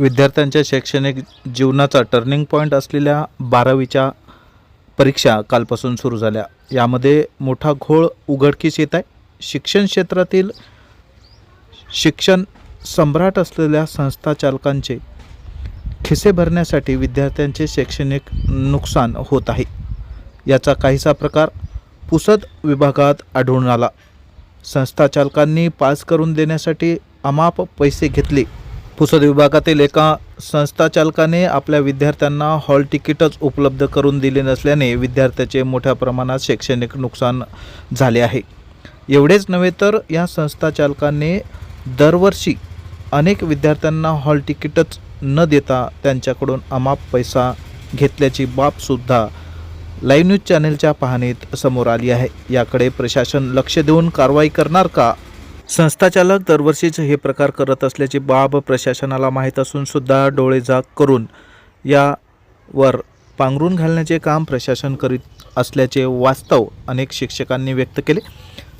विद्यार्थ्यांच्या शैक्षणिक जीवनाचा टर्निंग पॉईंट असलेल्या बारावीच्या परीक्षा कालपासून सुरू झाल्या. यामध्ये मोठा घोळ उघडकीस येत आहे. शिक्षण क्षेत्रातील शिक्षण सम्राट असलेल्या संस्था चालकांचे खिसे भरण्यासाठी विद्यार्थ्यांचे शैक्षणिक नुकसान होत आहे. याचा काहीसा प्रकार पुसद विभागात आढळून आला. संस्था चालकांनी पास करून देण्यासाठी अमाप पैसे घेतले. पुसद विभागातील एका संस्थाचालकाने आपल्या विद्यार्थ्यांना हॉल तिकीटच उपलब्ध करून दिले नसल्याने विद्यार्थ्याचे मोठ्या प्रमाणात शैक्षणिक नुकसान झाले आहे. एवढेच नव्हे तर या संस्था चालकाने दरवर्षी अनेक विद्यार्थ्यांना हॉल तिकीटच न देता त्यांच्याकडून अमाप पैसा घेतल्याची बाबसुद्धा लाईव्ह न्यूज चॅनेलच्या पाहणीत समोर आली आहे. याकडे प्रशासन लक्ष देऊन कारवाई करणार का? संस्थाचालक दरवर्षीच हे प्रकार करत असल्याची बाब प्रशासनाला माहीत असून सुद्धा डोळेझाक करून यावर पांघरून घालण्याचे काम प्रशासन करीत असल्याचे वास्तव अनेक शिक्षकांनी व्यक्त केले.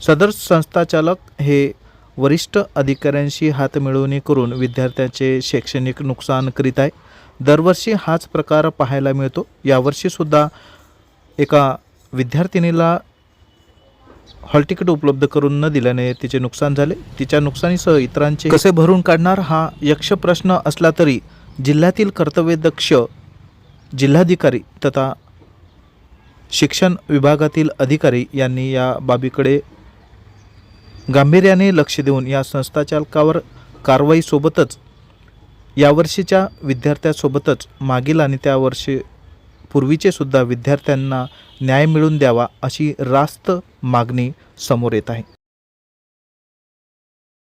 सदर संस्थाचालक हे वरिष्ठ अधिकाऱ्यांशी हातमिळवणी करून विद्यार्थ्यांचे शैक्षणिक नुकसान करीत आहे. दरवर्षी हाच प्रकार पाहायला मिळतो. यावर्षीसुद्धा एका विद्यार्थिनीला हॉल तिकीट उपलब्ध करून न दिल्याने तिचे नुकसान झाले. तिच्या नुकसानीसह इतरांचे कसे भरून काढणार हा यक्ष प्रश्न असला तरी जिल्ह्यातील कर्तव्यदक्ष जिल्हाधिकारी तथा शिक्षण विभागातील अधिकारी यांनी या बाबीकडे गांभीर्याने लक्ष देऊन या संस्थाचालकावर कारवाईसोबतच यावर्षीच्या विद्यार्थ्यासोबतच मागील आणि त्या वर्षी पूर्वीचे सुद्धा विद्यार्थ्यांना न्याय मिळवून द्यावा अशी रास्त मागणी समोर येत आहे.